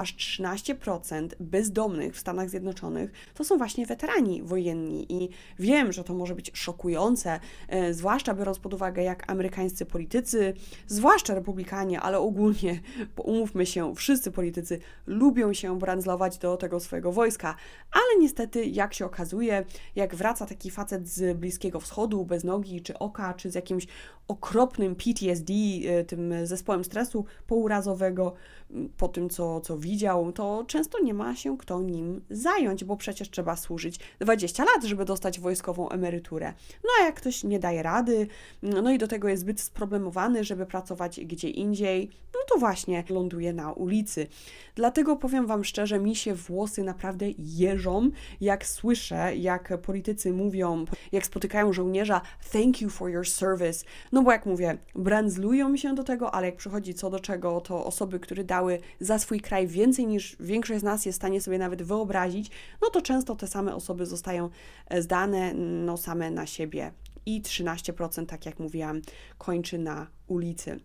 aż 13% bezdomnych w Stanach Zjednoczonych to są właśnie weterani wojenni. I wiem, że to może być szokujące, e, zwłaszcza biorąc pod uwagę, jak amerykańscy politycy, zwłaszcza republikanie, ale ogólnie, umówmy się, wszyscy politycy lubią się brandzlować do tego swojego wojska. Ale niestety, jak się okazuje, jak wraca taki facet z Bliskiego Wschodu, bez nogi czy oka, czy z jakimś okropnym PTSD, e, tym zespołem stresu pourazowego, po tym, co, co widział, to często nie ma się kto nim zająć, bo przecież trzeba służyć 20 lat, żeby dostać wojskową emeryturę. No a jak ktoś nie daje rady, no i do tego jest zbyt sproblemowany, żeby pracować gdzie indziej, to właśnie ląduje na ulicy. Dlatego powiem Wam szczerze, mi się włosy naprawdę jeżą, jak słyszę, jak politycy mówią, jak spotykają żołnierza, thank you for your service. No bo jak mówię, brandzlują się do tego, ale jak przychodzi co do czego, to osoby, które dały za swój kraj więcej niż większość z nas jest w stanie sobie nawet wyobrazić, no to często te same osoby zostają e, zdane no same na siebie. I 13%, tak jak mówiłam, kończy na ulicy.